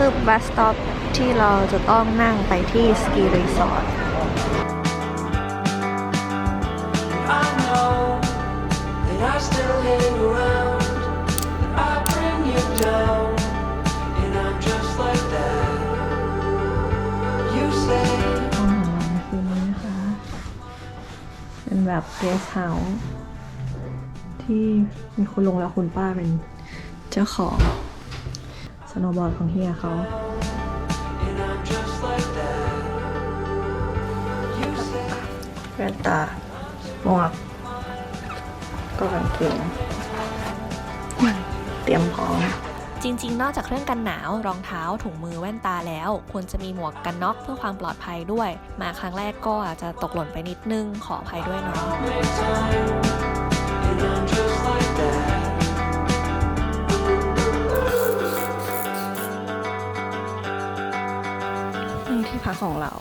คือ บัสสต็อปที่เราจะต้องนั่งไปที่สกีรีสอร์ทของเรานี่นะคะเป็นแบบเกสเฮาส์ที่มีคุณลุงและคุณป้าเป็นเจ้าของ โนบอร์ดของเฮียเขาแว่นตาหมวกก็กางเกงเตรียมพร้อมจริง ๆ นอกจากเครื่องกันหนาว รองเท้าถุงมือแว่นตาแล้ว ควรจะมีหมวกกันน็อกเพื่อความปลอดภัยด้วย มาครั้งแรกก็อาจจะตกหล่นไปนิดนึงขออภัยด้วยเนาะ ของเรา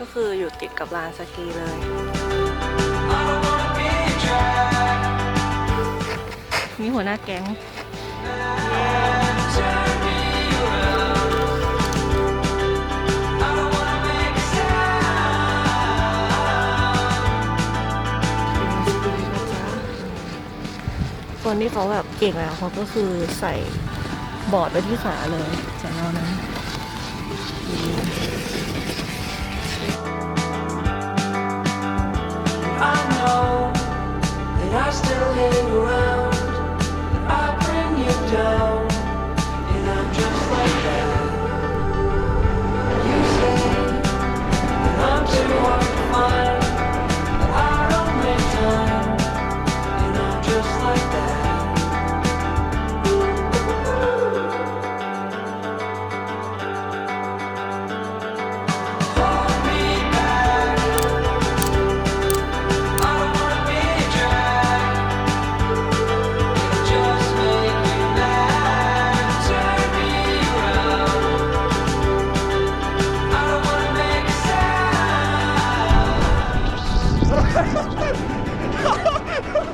ก็คืออยู่ติดกับลานสกีเลย I don't wanna be a drag. มีหัวหน้าแก๊ง Turn me around. I don't wanna make a sound. คนที่เขาแบบเก่งแล้วเขาก็คือใส่บอร์ดไว้ที่ขาเลยส่วนเรานั้น I know that I still 哈哈哈哈哈哈。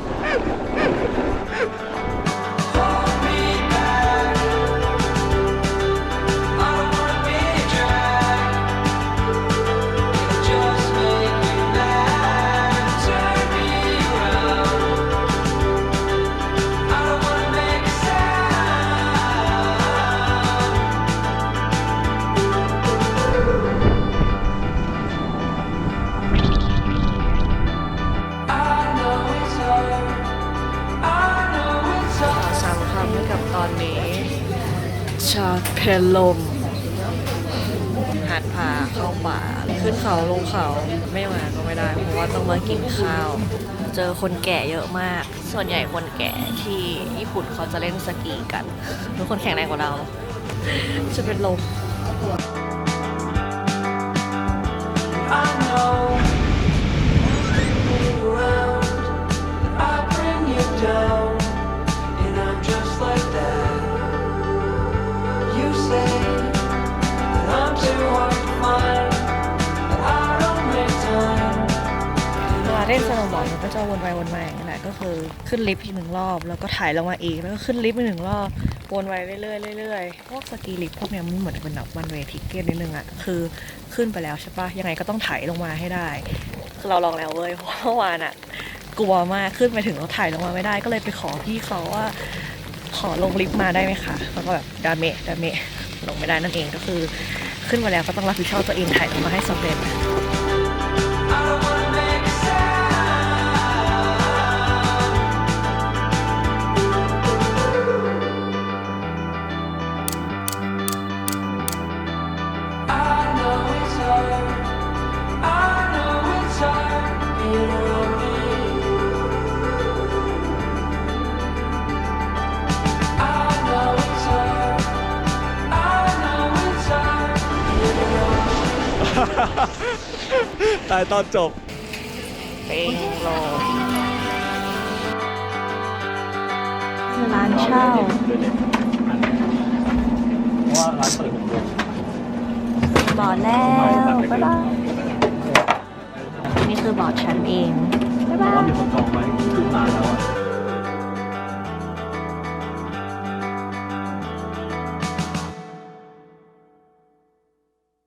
ตอนนี้ ชาเพลลม หัดพาเข้าป่า ขึ้นเขาลงเขาไม่มาก็ไม่ได้ เพราะว่าต้องมากินข้าว เจอคนแก่เยอะมาก ส่วนใหญ่คนแก่ที่ญี่ปุ่นเขาจะเล่นสกีกัน ทุกคนแข็งแรงกว่าเรา จะเป็นลม I know เล่นสโนว์บอร์ดมันก็จะวนไปวนมาอย่างนี้แหละก็คือขึ้นลิฟต์อีกหนึ่งรอบ แล้วก็ถ่ายลงมาอีกแล้วก็ขึ้นลิฟต์อีกหนึ่งรอบวนไปเรื่อยๆเรื่อยๆพวกสกีลิฟต์พวกเนี้ยมันเหมือนเป็นแบบวันเวทิเกตนิดนึงอะคือขึ้นไปแล้วใช่ปะยังไงก็ต้องถ่ายลงมาให้ได้คือเราลองแล้วเว้ยเพราะเมื่อวานอะกลัวมากขึ้นไปถึงเราถ่ายลงมาไม่ได้ ก็เลยไปขอพี่เขาว่าขอลงลิฟต์มาได้ไหมคะแล้วก็แบบดาเมะดาเมะลงไม่ได้นั่นเองก็คือ ขึ้นมาแล้วก็ต้องรับผิดชอบตัวเองถ่ายลงมาให้สำเร็จ I don't wanna ตายตอนจบ เป็นโลร้านเช่า เพราะว่าร้านเปิดหกโมงบอแล้ว บ๊ายบายนี่คือบอร์ดฉันเอง บ๊ายเพบาราะว่าย มีคนจองไว้ขึ้นมาแล้วอะ